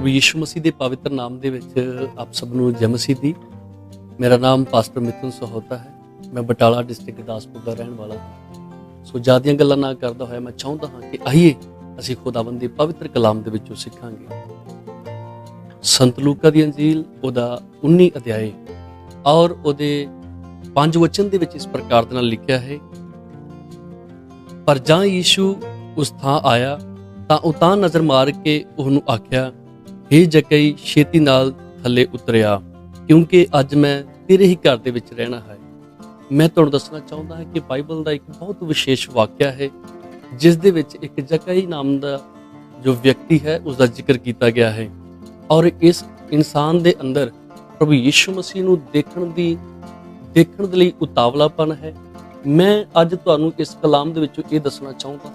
ਪ੍ਰਭੂ ਯਿਸੂ ਮਸੀਹ ਦੇ ਪਵਿੱਤਰ ਨਾਮ ਦੇ ਵਿੱਚ ਆਪ ਸਭ ਨੂੰ ਜੈ ਮਸੀਹ ਦੀ। ਮੇਰਾ ਨਾਮ ਪਾਸਟਰ ਮਿਥੁਨ ਸਹੋਤਾ ਹੈ। ਮੈਂ ਬਟਾਲਾ ਡਿਸਟ੍ਰਿਕਟ ਗੁਰਦਾਸਪੁਰ ਦਾ ਰਹਿਣ ਵਾਲਾ ਹਾਂ। ਸੋ ਜਿਆਦੀਆਂ ਗੱਲਾਂ ਨਾ ਕਰਦਾ ਹੋਇਆ ਮੈਂ ਚਾਹੁੰਦਾ ਹਾਂ ਕਿ ਆਈਏ, ਅਸੀਂ ਖੁਦਾਵੰਦ ਦੇ ਪਵਿੱਤਰ ਕਲਾਮ ਦੇ ਵਿੱਚੋਂ ਸਿੱਖਾਂਗੇ। ਸੰਤ ਲੂਕਾ ਦੀ ਅੰਜੀਲ ਉਹਦਾ 19 ਅਧਿਆਏ ਔਰ ਉਹਦੇ ਪੰਜ ਵਚਨ ਦੇ ਵਿੱਚ ਇਸ ਪ੍ਰਕਾਰ ਦੇ ਨਾਲ ਲਿਖਿਆ ਹੈ, ਪਰ ਜਾਂ ਯੀਸ਼ੂ ਉਸ ਥਾਂ ਆਇਆ, ਤਾਂ ਉਤਾਂ ਨਜ਼ਰ ਮਾਰ ਕੇ ਉਹਨੂੰ ਆਖਿਆ हे ਜਕਈ, ਛੇਤੀ ਨਾਲ ਥੱਲੇ ਉਤਰਿਆ, ਕਿਉਂਕਿ ਅੱਜ ਮੈਂ ਤੇਰੇ ਹੀ ਘਰ ਦੇ ਵਿੱਚ ਰਹਿਣਾ ਹੈ। ਮੈਂ ਤੁਹਾਨੂੰ ਦੱਸਣਾ ਚਾਹੁੰਦਾ ਹਾਂ ਕਿ ਬਾਈਬਲ ਦਾ ਇੱਕ ਬਹੁਤ ਵਿਸ਼ੇਸ਼ ਵਾਕਿਆ ਹੈ, ਜਿਸ ਦੇ ਵਿੱਚ ਇੱਕ ਜਕਈ ਨਾਮ ਦਾ ਜੋ ਵਿਅਕਤੀ ਹੈ ਉਸ ਦਾ ਜ਼ਿਕਰ ਕੀਤਾ ਗਿਆ ਹੈ ਔਰ ਇਸ ਇਨਸਾਨ ਦੇ ਅੰਦਰ ਪ੍ਰਭੂ ਯਿਸੂ ਮਸੀਹ ਨੂੰ ਦੇਖਣ ਦੀ, ਦੇਖਣ ਦੇ ਲਈ ਉਤਾਵਲਾਪਨ ਹੈ। ਮੈਂ ਅੱਜ ਤੁਹਾਨੂੰ ਇਸ ਕਲਾਮ ਦੇ ਵਿੱਚੋਂ ਇਹ ਦੱਸਣਾ ਚਾਹੁੰਦਾ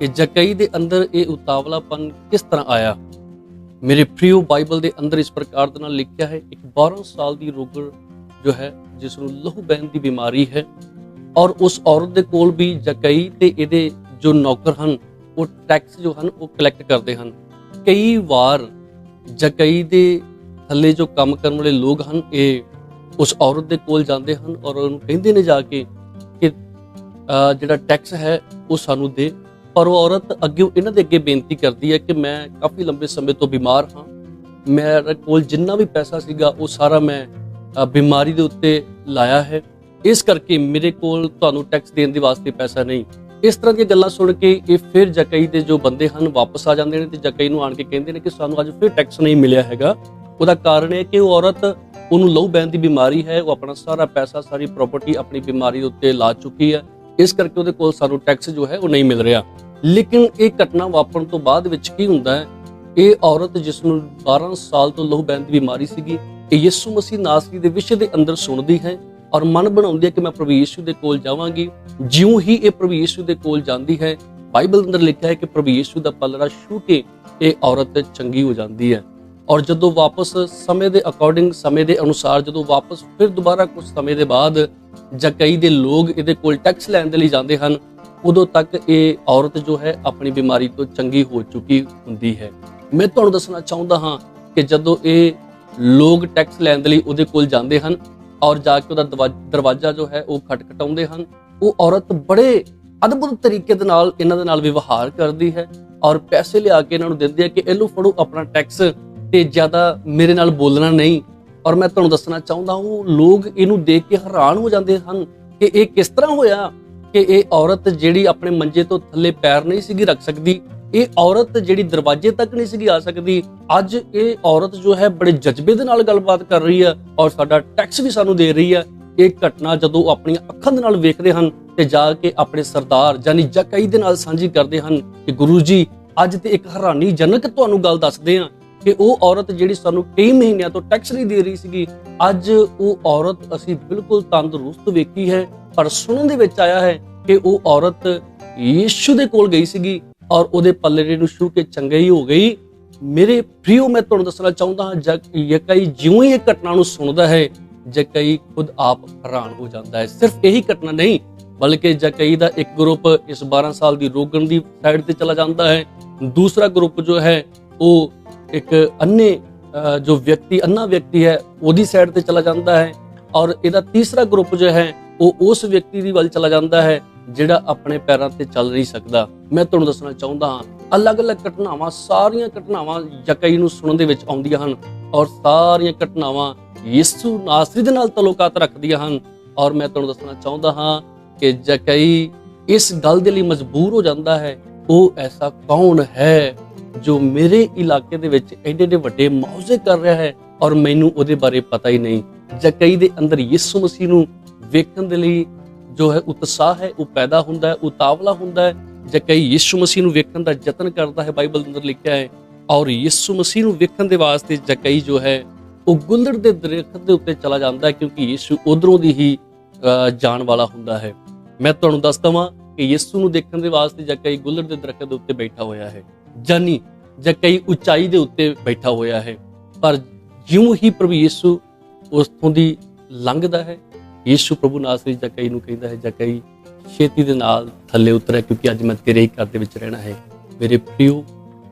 ਕਿ ਜਕਈ ਦੇ ਅੰਦਰ ਇਹ ਉਤਾਵਲਾਪਨ ਕਿਸ ਤਰ੍ਹਾਂ ਆਇਆ? ਮੇਰੇ ਪ੍ਰਿਯ ਬਾਈਬਲ ਦੇ ਅੰਦਰ ਇਸ ਪ੍ਰਕਾਰ ਦੇ ਨਾਲ ਲਿਖਿਆ ਹੈ, ਇੱਕ 12 ਸਾਲ ਦੀ ਰੋਗਣ ਜੋ ਹੈ ਜਿਸ ਨੂੰ ਲਹੂ ਬਹਿਣ ਦੀ ਬਿਮਾਰੀ ਹੈ ਔਰ ਉਸ ਔਰਤ ਦੇ ਕੋਲ ਵੀ ਜਕਈ ਤੇ ਇਹਦੇ ਜੋ ਨੌਕਰ ਹਨ, ਉਹ ਟੈਕਸ ਜੋ ਹਨ, ਉਹ ਕਲੈਕਟ ਕਰਦੇ ਹਨ। ਕਈ ਵਾਰ ਜਕਈ ਦੇ ਥੱਲੇ ਜੋ ਕੰਮ ਕਰਨ ਵਾਲੇ ਲੋਕ ਹਨ, ਇਹ ਉਸ ਔਰਤ ਦੇ ਕੋਲ ਜਾਂਦੇ ਹਨ ਔਰ ਉਹਨੂੰ ਕਹਿੰਦੇ ਨੇ ਜਾ ਕੇ ਕਿ ਜਿਹੜਾ ਟੈਕਸ ਹੈ, ਉਹ ਸਾਨੂੰ ਦੇ। ਪਰ ਉਹ ਔਰਤ ਅੱਗੇ ਇਹਨਾਂ ਦੇ ਅੱਗੇ ਬੇਨਤੀ ਕਰਦੀ ਹੈ ਕਿ ਮੈਂ ਕਾਫੀ ਲੰਬੇ ਸਮੇਂ ਤੋਂ ਬਿਮਾਰ ਹਾਂ। ਮੇਰੇ ਕੋਲ ਜਿੰਨਾ ਵੀ ਪੈਸਾ ਸੀਗਾ, ਉਹ ਸਾਰਾ ਮੈਂ ਬਿਮਾਰੀ ਦੇ ਉੱਤੇ ਲਾਇਆ ਹੈ। ਇਸ ਕਰਕੇ ਮੇਰੇ ਕੋਲ ਤੁਹਾਨੂੰ ਟੈਕਸ ਦੇਣ ਦੇ ਵਾਸਤੇ ਪੈਸਾ ਨਹੀਂ। ਇਸ ਤਰ੍ਹਾਂ ਦੀਆਂ ਗੱਲਾਂ ਸੁਣ ਕੇ ਇਹ ਫਿਰ ਜਕਈ ਦੇ ਜੋ ਬੰਦੇ ਹਨ, ਵਾਪਸ ਆ ਜਾਂਦੇ ਨੇ ਤੇ ਜਕਈ ਨੂੰ ਆਣ ਕੇ ਕਹਿੰਦੇ ਨੇ ਕਿ ਸਾਨੂੰ ਅੱਜ ਫਿਰ ਟੈਕਸ ਨਹੀਂ ਮਿਲਿਆ ਹੈਗਾ। ਉਹਦਾ ਕਾਰਨ ਇਹ ਕਿ ਉਹ ਔਰਤ ਉਹਨੂੰ ਲਹੂ ਬਹਿਣ ਦੀ ਬਿਮਾਰੀ ਹੈ, ਉਹ ਆਪਣਾ ਸਾਰਾ ਪੈਸਾ, ਸਾਰੀ ਪ੍ਰਾਪਰਟੀ ਆਪਣੀ ਬਿਮਾਰੀ ਦੇ ਉੱਤੇ ਲਾ ਚੁੱਕੀ ਹੈ। ਇਸ ਕਰਕੇ ਉਹਦੇ ਕੋਲ ਸਾਨੂੰ ਟੈਕਸ ਜੋ ਹੈ, ਉਹ ਨਹੀਂ ਮਿਲ ਰਿਹਾ। ਲੇਕਿਨ ਇਹ ਘਟਨਾ ਵਾਪਰਨ ਤੋਂ ਬਾਅਦ ਵਿੱਚ ਕੀ ਹੁੰਦਾ ਹੈ? ਇਹ ਔਰਤ ਜਿਸ ਨੂੰ 12 ਸਾਲ ਤੋਂ ਲਹੂ ਬਹਿਣ ਦੀ ਬਿਮਾਰੀ ਸੀਗੀ, ਇਹ ਯਿਸੂ ਮਸੀਹ ਨਾਸਰੀ ਦੇ ਵਿਸ਼ੇ ਦੇ ਅੰਦਰ ਸੁਣਦੀ ਹੈ ਔਰ ਮਨ ਬਣਾਉਂਦੀ ਹੈ ਕਿ ਮੈਂ ਪ੍ਰਭੂ ਯਿਸੂ ਦੇ ਕੋਲ ਜਾਵਾਂਗੀ। ਜਿਉਂ ਹੀ ਇਹ ਪ੍ਰਭੂ ਯਿਸੂ ਦੇ ਕੋਲ ਜਾਂਦੀ ਹੈ, ਬਾਈਬਲ ਅੰਦਰ ਲਿਖਿਆ ਹੈ ਕਿ ਪ੍ਰਭੂ ਯਿਸੂ ਦਾ ਪਲੜਾ ਛੂ ਕੇ ਇਹ ਔਰਤ ਚੰਗੀ ਹੋ ਜਾਂਦੀ ਹੈ। ਔਰ ਜਦੋਂ ਵਾਪਸ ਸਮੇਂ ਦੇ ਅਕੋਰਡਿੰਗ ਸਮੇਂ ਦੇ ਅਨੁਸਾਰ ਜਦੋਂ ਵਾਪਸ ਫਿਰ ਦੁਬਾਰਾ ਕੁਝ ਸਮੇਂ ਦੇ ਬਾਅਦ ਜਕਈ ਦੇ ਲੋਕ ਇਹਦੇ ਕੋਲ ਟੈਕਸ ਲੈਣ ਦੇ ਲਈ ਜਾਂਦੇ ਹਨ ਉਦੋਂ ਤੱਕ ਇਹ ਔਰਤ ਜੋ ਹੈ ਆਪਣੀ ਬਿਮਾਰੀ ਤੋਂ ਚੰਗੀ ਹੋ ਚੁੱਕੀ ਹੁੰਦੀ ਹੈ। ਮੈਂ ਤੁਹਾਨੂੰ ਦੱਸਣਾ ਚਾਹੁੰਦਾ ਹਾਂ ਕਿ ਜਦੋਂ ਇਹ ਲੋਕ ਟੈਕਸ ਲੈਣ ਦੇ ਲਈ ਉਹਦੇ ਕੋਲ ਜਾਂਦੇ ਹਨ ਔਰ ਜਾ ਕੇ ਉਹਦਾ ਦਵਾ- ਦਰਵਾਜ਼ਾ ਜੋ ਹੈ ਉਹ ਖਟਖਟਾਉਂਦੇ ਹਨ, ਉਹ ਔਰਤ ਬੜੇ ਅਦਭੁਤ ਤਰੀਕੇ ਦੇ ਨਾਲ ਇਹਨਾਂ ਦੇ ਨਾਲ ਵਿਵਹਾਰ ਕਰਦੀ ਹੈ ਔਰ ਪੈਸੇ ਲਿਆ ਕੇ ਇਹਨਾਂ ਨੂੰ ਦਿੰਦੀ ਹੈ ਕਿ ਇਹਨੂੰ ਫੜੋ ਆਪਣਾ ਟੈਕਸ ਤੇ ਜ਼ਿਆਦਾ ਮੇਰੇ ਨਾਲ ਬੋਲਣਾ ਨਹੀਂ। ਔਰ ਮੈਂ ਤੁਹਾਨੂੰ ਦੱਸਣਾ ਚਾਹੁੰਦਾ ਹਾਂ, ਲੋਕ ਇਹਨੂੰ ਦੇਖ ਕੇ ਹੈਰਾਨ ਹੋ ਜਾਂਦੇ ਹਨ ਕਿ ਇਹ ਕਿਸ ਤਰ੍ਹਾਂ ਹੋਇਆ ਕਿ ਇਹ ਔਰਤ ਜਿਹੜੀ ਆਪਣੇ ਮੰਜੇ ਤੋਂ ਥੱਲੇ ਪੈਰ ਨਹੀਂ ਸੀਗੀ ਰੱਖ ਸਕਦੀ, ਇਹ ਔਰਤ ਜਿਹੜੀ ਦਰਵਾਜ਼ੇ ਤੱਕ ਨਹੀਂ ਸੀਗੀ ਆ ਸਕਦੀ, ਅੱਜ ਇਹ ਔਰਤ ਜੋ ਹੈ ਬੜੇ ਜਜ਼ਬੇ ਦੇ ਨਾਲ ਗੱਲਬਾਤ ਕਰ ਰਹੀ ਹੈ ਔਰ ਸਾਡਾ ਟੈਕਸ ਵੀ ਸਾਨੂੰ ਦੇ ਰਹੀ ਹੈ। ਇਹ ਘਟਨਾ ਜਦੋਂ ਆਪਣੀਆਂ ਅੱਖਾਂ ਦੇ ਨਾਲ ਵੇਖਦੇ ਹਨ ਤੇ ਜਾ ਕੇ ਆਪਣੇ ਸਰਦਾਰ ਜਾਨੀ ਜਕਈ ਦੇ ਨਾਲ ਸਾਂਝੀ ਕਰਦੇ ਹਨ ਕਿ ਗੁਰੂ ਜੀ, ਅੱਜ ਤੇ ਇੱਕ ਹੈਰਾਨੀਜਨਕ ਤੁਹਾਨੂੰ ਗੱਲ ਦੱਸਦੇ ਹਾਂ ਕਿ ਉਹ ਔਰਤ ਜਿਹੜੀ ਸਾਨੂੰ ਕਈ ਮਹੀਨਿਆਂ ਤੋਂ ਟੈਕਸ ਨਹੀਂ ਦੇ ਰਹੀ ਸੀਗੀ, ਅੱਜ ਉਹ ਔਰਤ ਅਸੀਂ ਬਿਲਕੁਲ ਤੰਦਰੁਸਤ ਵੇਖੀ ਹੈ, ਪਰ ਸੁਣਨ ਦੇ ਵਿੱਚ ਆਇਆ ਹੈ ਕਿ ਉਹ ਔਰਤ ਯੀਸ਼ੂ ਦੇ ਕੋਲ ਗਈ ਸੀਗੀ ਔਰ ਉਹਦੇ ਪੱਲੇ ਨੂੰ ਛੂ ਕੇ ਚੰਗੀ ਹੋ ਗਈ। ਮੇਰੇ ਪ੍ਰਿਓ, ਮੈਂ ਤੁਹਾਨੂੰ ਦੱਸਣਾ ਚਾਹੁੰਦਾ ਹਾਂ ਜਗ ਯਕਈ ਜਿਉਂ ਹੀ ਇਹ ਘਟਨਾ ਨੂੰ ਸੁਣਦਾ ਹੈ, ਜਕਈ ਖੁਦ ਆਪ ਹੈਰਾਨ ਹੋ ਜਾਂਦਾ ਹੈ। ਸਿਰਫ ਇਹੀ ਘਟਨਾ ਨਹੀਂ, ਬਲਕਿ ਜਕਈ ਦਾ ਇੱਕ ਗਰੁੱਪ ਇਸ 12 ਸਾਲ ਦੀ ਰੋਗਣ ਦੀ ਸਾਈਡ ਤੇ ਚਲਾ ਜਾਂਦਾ ਹੈ। ਦੂਸਰਾ ਗਰੁੱਪ ਜੋ ਹੈ, ਉਹ ਇੱਕ ਅੰਨੇ ਜੋ ਵਿਅਕਤੀ ਅੰਨਾ ਵਿਅਕਤੀ ਹੈ, ਉਹਦੀ ਸਾਈਡ ਤੇ ਚਲਾ ਜਾਂਦਾ ਹੈ ਔਰ ਇਹਦਾ ਤੀਸਰਾ ਗਰੁੱਪ ਜੋ ਹੈ, ਉਹ ਉਸ ਵਿਅਕਤੀ ਦੀ ਵੱਲ ਚਲਾ ਜਾਂਦਾ ਹੈ ਜਿਹੜਾ ਆਪਣੇ ਪੈਰਾਂ ਤੇ ਚੱਲ ਨਹੀਂ ਸਕਦਾ। ਮੈਂ ਤੁਹਾਨੂੰ ਦੱਸਣਾ ਚਾਹੁੰਦਾ ਹਾਂ, ਅਲੱਗ-ਅਲੱਗ ਘਟਨਾਵਾਂ, ਸਾਰੀਆਂ ਘਟਨਾਵਾਂ ਯਕਈ ਨੂੰ ਸੁਣਨ ਦੇ ਵਿੱਚ ਆਉਂਦੀਆਂ ਹਨ ਔਰ ਸਾਰੀਆਂ ਘਟਨਾਵਾਂ ਯਿਸੂ ਨਾਸਰੀ ਦੇ ਨਾਲ ਤਾਲੁਕਾਤ ਰੱਖਦੀਆਂ ਹਨ ਔਰ ਮੈਂ ਤੁਹਾਨੂੰ ਦੱਸਣਾ ਚਾਹੁੰਦਾ ਹਾਂ ਕਿ ਜਕਈ ਇਸ ਗੱਲ ਦੇ ਲਈ ਮਜਬੂਰ ਹੋ ਜਾਂਦਾ ਹੈ, ਉਹ ਐਸਾ ਕੌਣ ਹੈ? ਜੋ ਮੇਰੇ ਇਲਾਕੇ ਦੇ ਵਿੱਚ ਐਡੇ ਐਡੇ ਵੱਡੇ ਮੌਜੇ ਕਰ ਰਿਹਾ ਹੈ ਔਰ ਮੈਨੂੰ ਉਹਦੇ ਬਾਰੇ ਪਤਾ ਹੀ ਨਹੀਂ ਜਕਈ ਦੇ ਅੰਦਰ ਯਿਸੂ ਮਸੀਹ ਨੂੰ ਵੇਖਣ ਦੇ ਲਈ ਜੋ ਹੈ ਉਤਸ਼ਾਹ ਹੈ ਉਹ ਪੈਦਾ ਹੁੰਦਾ ਹੈ ਉਤਾਵਲਾ ਹੁੰਦਾ ਹੈ ਜਕਈ ਯਿਸੂ ਮਸੀਹ ਨੂੰ ਵੇਖਣ ਦਾ ਯਤਨ ਕਰਦਾ ਹੈ ਬਾਈਬਲ ਅੰਦਰ ਲਿਖਿਆ ਹੈ ਔਰ ਯਿਸੂ ਮਸੀਹ ਨੂੰ ਵੇਖਣ ਦੇ ਵਾਸਤੇ ਜਕਈ ਜੋ ਹੈ ਉਹ ਗੁੰਦੜ ਦੇ ਦਰਖਤ ਦੇ ਉੱਤੇ ਚਲਾ ਜਾਂਦਾ ਹੈ ਕਿਉਂਕਿ ਯਿਸੂ ਉਧਰੋਂ ਦੀ ਹੀ ਅਹ, ਜਾਣ ਵਾਲਾ ਹੁੰਦਾ ਹੈ। ਮੈਂ ਤੁਹਾਨੂੰ ਦੱਸ ਦਵਾਂ ਕਿ ਯਿਸੂ ਨੂੰ ਦੇਖਣ ਦੇ ਵਾਸਤੇ ਜਕਈ ਗੁੰਦੜ ਦੇ ਦਰਖਤ ਦੇ ਉੱਤੇ ਬੈਠਾ ਹੋਇਆ ਹੈ। ਜਾਨੀ ਕਈ ਉਚਾਈ ਦੇ ਉੱਤੇ ਬੈਠਾ ਹੋਇਆ ਹੈ। ਪਰ ਜਿਉਂ ਹੀ ਪ੍ਰਭੂ ਯਿਸੂ ਉਸਥੋਂ ਦੀ ਲੰਘਦਾ ਹੈ, ਯਿਸੂ ਪ੍ਰਭੂ ਨਾਸਰੀ ਜਕਈ ਨੂੰ ਕਹਿੰਦਾ ਹੈ ਜਾਂ ਕਈ ਛੇਤੀ ਦੇ ਨਾਲ ਥੱਲੇ ਉਤਰਿਆ ਕਿਉਂਕਿ ਅੱਜ ਮੈਂ ਤੇਰੇ ਹੀ ਘਰ ਦੇ ਵਿੱਚ ਰਹਿਣਾ ਹੈ। ਮੇਰੇ ਪ੍ਰਿਯੋ,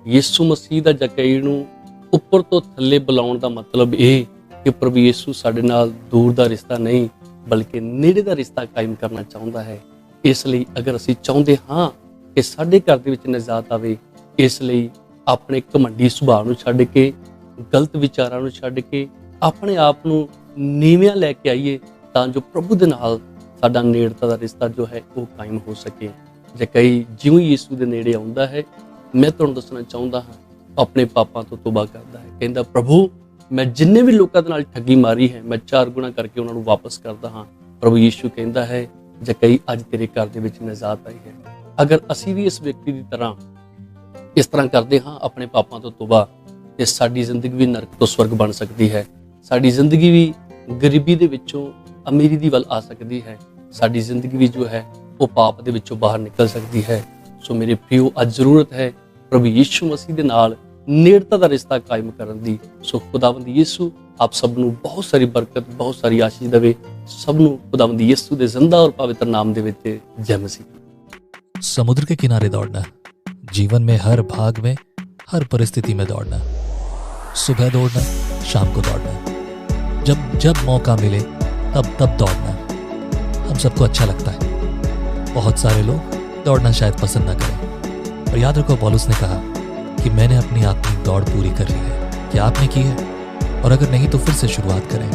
ਯਿਸੂ ਮਸੀਹ ਦਾ ਜਕਈ ਨੂੰ ਉੱਪਰ ਤੋਂ ਥੱਲੇ ਬੁਲਾਉਣ ਦਾ ਮਤਲਬ ਇਹ ਕਿ ਪ੍ਰਭੂ ਯੀਸ਼ੂ ਸਾਡੇ ਨਾਲ ਦੂਰ ਦਾ ਰਿਸ਼ਤਾ ਨਹੀਂ, ਬਲਕਿ ਨੇੜੇ ਦਾ ਰਿਸ਼ਤਾ ਕਾਇਮ ਕਰਨਾ ਚਾਹੁੰਦਾ ਹੈ। ਇਸ ਲਈ ਅਗਰ ਅਸੀਂ ਚਾਹੁੰਦੇ ਹਾਂ ਕਿ ਸਾਡੇ ਘਰ ਦੇ ਵਿੱਚ ਨਜ਼ਾਤ ਆਵੇ ਇਸ ਲਈ ਆਪਣੇ ਘਮੰਡੀ ਸੁਭਾਅ ਨੂੰ ਛੱਡ ਕੇ, ਗਲਤ ਵਿਚਾਰਾਂ ਨੂੰ ਛੱਡ ਕੇ, ਆਪਣੇ ਆਪ ਨੂੰ ਨੀਵਿਆਂ ਲੈ ਕੇ ਆਈਏ ਤਾਂ ਜੋ ਪ੍ਰਭੂ ਦੇ ਨਾਲ ਸਾਡਾ ਨੇੜਤਾ ਦਾ ਰਿਸ਼ਤਾ ਜੋ ਹੈ ਉਹ ਕਾਇਮ ਹੋ ਸਕੇ। ਜੇ ਕਈ ਜਿਉਂ ਯੀਸ਼ੂ ਦੇ ਨੇੜੇ ਆਉਂਦਾ ਹੈ, ਮੈਂ ਤੁਹਾਨੂੰ ਦੱਸਣਾ ਚਾਹੁੰਦਾ ਹਾਂ ਆਪਣੇ ਪਾਪਾਂ ਤੋਂ ਤੋਬਾ ਕਰਦਾ ਹੈ। ਕਹਿੰਦਾ, ਪ੍ਰਭੂ, ਮੈਂ ਜਿੰਨੇ ਵੀ ਲੋਕਾਂ ਦੇ ਨਾਲ ਠੱਗੀ ਮਾਰੀ ਹੈ, ਮੈਂ ਚਾਰ ਗੁਣਾ ਕਰਕੇ ਉਹਨਾਂ ਨੂੰ ਵਾਪਸ ਕਰਦਾ ਹਾਂ। ਪ੍ਰਭੂ ਯੀਸ਼ੂ ਕਹਿੰਦਾ ਹੈ, ਜੇ ਕਈ ਅੱਜ ਤੇਰੇ ਘਰ ਦੇ ਵਿੱਚ ਨਜ਼ਾਤ ਆਈ ਹੈ, ਅਗਰ ਅਸੀਂ ਵੀ ਇਸ ਵਿਅਕਤੀ ਦੀ ਤਰ੍ਹਾਂ ਇਸ ਤਰ੍ਹਾਂ ਕਰਦੇ ਹਾਂ, ਆਪਣੇ ਪਾਪਾਂ ਤੋਂ ਤੋਬਾ ਤੇ ਸਾਡੀ ਜ਼ਿੰਦਗੀ ਵੀ ਨਰਕ ਤੋਂ ਸਵਰਗ ਬਣ ਸਕਦੀ ਹੈ। ਸਾਡੀ ਜ਼ਿੰਦਗੀ ਵੀ ਗਰੀਬੀ ਦੇ ਵਿੱਚੋਂ ਅਮੀਰੀ ਦੀ ਵੱਲ ਆ ਸਕਦੀ ਹੈ। ਸਾਡੀ ਜ਼ਿੰਦਗੀ ਵੀ ਜੋ ਹੈ, ਉਹ ਪਾਪ ਦੇ ਵਿੱਚੋਂ ਬਾਹਰ ਨਿਕਲ ਸਕਦੀ ਹੈ। ਸੋ ਮੇਰੇ ਪਿਓ, ਅੱਜ ਜ਼ਰੂਰਤ ਹੈ ਪ੍ਰਭੂ ਯੀਸ਼ੂ ਮਸੀਹ ਦੇ ਨਾਲ ਨੇੜਤਾ ਦਾ ਰਿਸ਼ਤਾ ਕਾਇਮ ਕਰਨ ਦੀ। ਸੋ ਖੁਦਾਵੰਦ ਯੀਸ਼ੂ, ਆਪ ਸਭ ਨੂੰ ਬਹੁਤ ਸਾਰੀ ਬਰਕਤ, ਬਹੁਤ ਸਾਰੀ ਆਸ਼ੀਸ਼ ਦੇਵੇ। ਸਭ ਨੂੰ ਖੁਦਾਵੰਦ ਯੀਸ਼ੂ ਦੇ ਜ਼ਿੰਦਾ ਔਰ ਪਵਿੱਤਰ ਨਾਮ ਦੇ ਵਿੱਚ ਜੈ ਮਸੀਹ। ਸਮੁੰਦਰ ਦੇ ਕਿਨਾਰੇ ਦੌੜਨਾ। जीवन में हर भाग में, हर परिस्थिति में दौड़ना। सुबह दौड़ना, शाम को दौड़ना। जब जब मौका मिले, तब तब दौड़ना। हम सबको अच्छा लगता है। बहुत सारे लोग दौड़ना शायद पसंद ना करें। और याद रखो, पॉलुस ने कहा कि मैंने अपनी आत्मिक दौड़ पूरी कर ली है। क्या आपने की है? और अगर नहीं तो फिर से शुरुआत करें।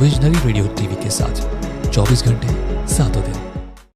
विजनरी रेडियो टीवी के साथ। 24 घंटे, सातों दिन।